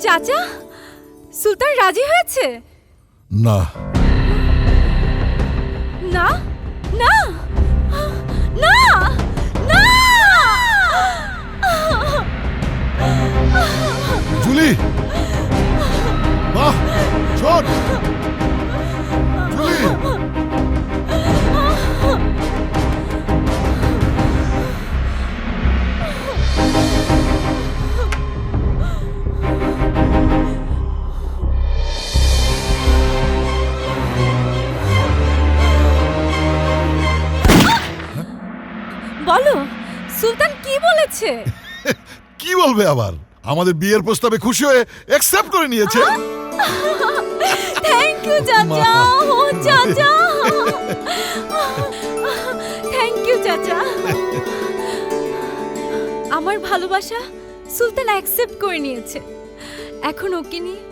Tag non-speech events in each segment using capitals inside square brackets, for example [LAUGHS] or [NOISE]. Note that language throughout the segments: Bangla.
চাচা সুলতান রাজি হয়েছে? না। না? না? বলো সুলতান কি বলেছে? [LAUGHS] কি বলবে আবার? আমাদের বিয়ের প্রস্তাবে খুশি হয়ে অ্যাকসেপ্ট করে নিয়েছে। [LAUGHS] থ্যাংক ইউ চাচা। ও চাচা। [LAUGHS] থ্যাংক ইউ চাচা। আমার ভালোবাসা সুলতান অ্যাকসেপ্ট করে নিয়েছে। এখন ওকে নিয়ে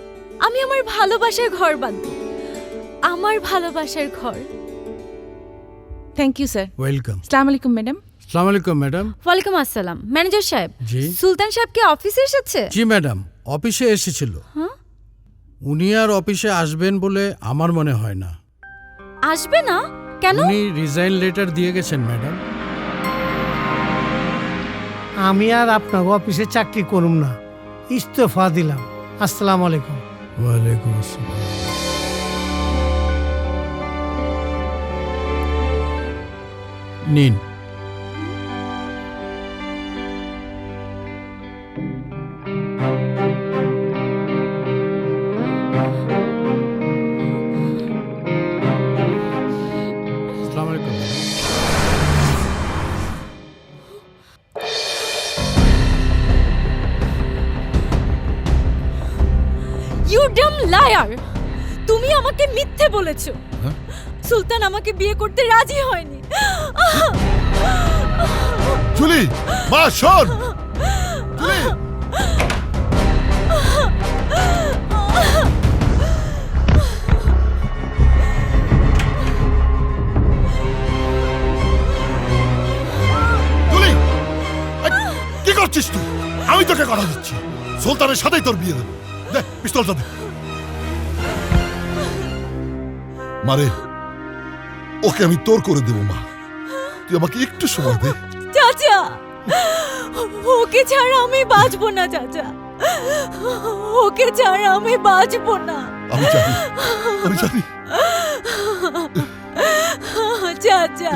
আমি আমার ভালোবাসার ঘর বাঁধব। আমার ভালোবাসার ঘর থ্যাংক ইউ স্যার ওয়েলকাম সালাম আলাইকুম ম্যাডাম সালাম আলাইকুম ম্যাডাম ওয়ালাইকুম আসসালাম ম্যানেজার সাহেব জি। সুলতান সাহেব কি অফিসে এসেছে? জি ম্যাডাম অফিসে এসেছিল। হ্যাঁ? উনি আর অফিসে আসবেন বলে আমার মনে হয় না। আসবে না? কেন? উনি রিজাইন লেটার দিয়ে গেছেন ম্যাডাম আমি আর আপনার অফিসে চাকরি করুম না। ইস্তফা দিলাম। আসসালামু আলাইকুম। ওয়ালাইকুম আসসালাম। নিন। ইউ ডাম লায়ার তুমি আমাকে মিথ্যে বলেছ। হ্যাঁ? সুলতান আমাকে বিয়ে করতে রাজি হয়নি। মা শোন। কি করছিস তুই? আমি তোকে করা দিচ্ছি। সুলতানের সাথেই তোর বিয়ে দেবো। দে পিস্তলটা দে। মারে ওকে আমি তোর করে দেবো মা। তুই আমাকে একটু সময় দে। চাচা ওকে ছাড়া আমি বাঁচবো না চাচা। ওকে ছাড়া আমি বাঁচবো না। আমি জানি আমি জানি। চাচা।